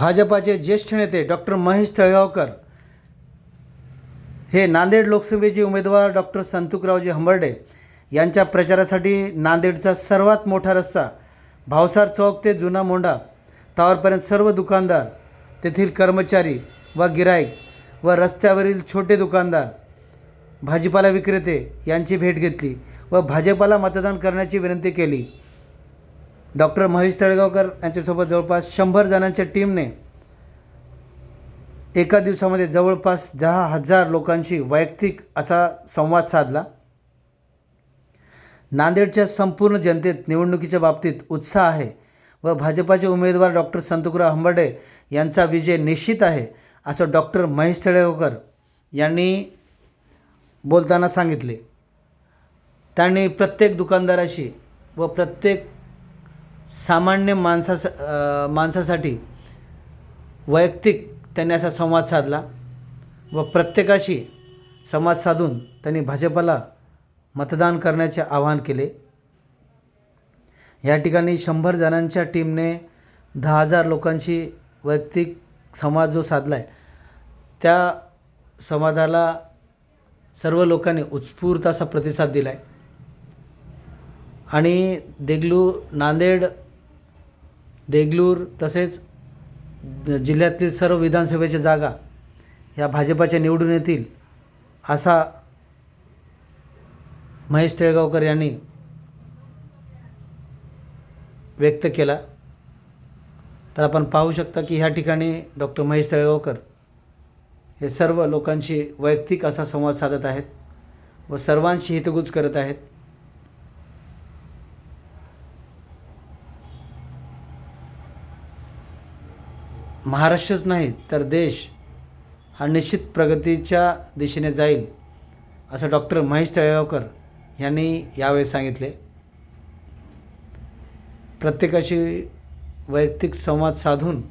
भाजपाचे ज्येष्ठ नेते डॉक्टर महेश तळगावकर हे नांदेड लोकसभेचे उमेदवार डॉक्टर संतुकरावजी हंबर्डे यांच्या प्रचारासाठी नांदेडचा सर्वात मोठा रस्ता भावसार चौक ते जुना मोंडा टॉवरपर्यंत सर्व दुकानदार तेथील कर्मचारी व गिराईक व रस्त्यावरील छोटे दुकानदार भाजीपाला विक्रेते यांची भेट घेतली व भाजपाला मतदान करण्याची विनंती केली. डॉक्टर महेश तळगावकर यांच्यासोबत जवळपास शंभर जणांच्या टीमने एका दिवसामध्ये जवळपास दहा हजार लोकांशी वैयक्तिक असा संवाद साधला. नांदेडच्या संपूर्ण जनतेत निवडणुकीच्या बाबतीत उत्साह आहे व भाजपाचे उमेदवार डॉक्टर संतुकराव हंबर्डे यांचा विजय निश्चित आहे असं डॉक्टर महेश तळेगावकर यांनी बोलताना सांगितले. त्यांनी प्रत्येक दुकानदाराशी व प्रत्येक सामान्य माणसास माणसासाठी वैयक्तिक त्यांनी असा संवाद साधला व प्रत्येकाशी संवाद साधून त्यांनी भाजपाला मतदान करण्याचे आवाहन केले. या ठिकाणी शंभर जणांच्या टीमने दहा हजार लोकांशी वैयक्तिक संवाद जो साधला आहे त्या संवादाला सर्व लोकांनी उत्स्फूर्त असा प्रतिसाद दिला आहे आणि देगलू नांदेड देगलूर तसेच जिल्ह्यातील सर्व विधानसभेच्या जागा ह्या भाजपाच्या निवडून येतील असा महेश तेळगावकर यांनी व्यक्त केला. तर आपण पाहू शकता की ह्या ठिकाणी डॉक्टर महेश तळगावकर हे सर्व लोकांशी वैयक्तिक असा संवाद साधत आहेत व सर्वांशी हितगुज करत आहेत. महाराष्ट्रच नाही तर देश हा निश्चित प्रगतीच्या दिशेने जाईल असं डॉक्टर महेश तळेगावकर यांनी यावेळी सांगितले. प्रत्येकाशी वैयक्तिक संवाद साधून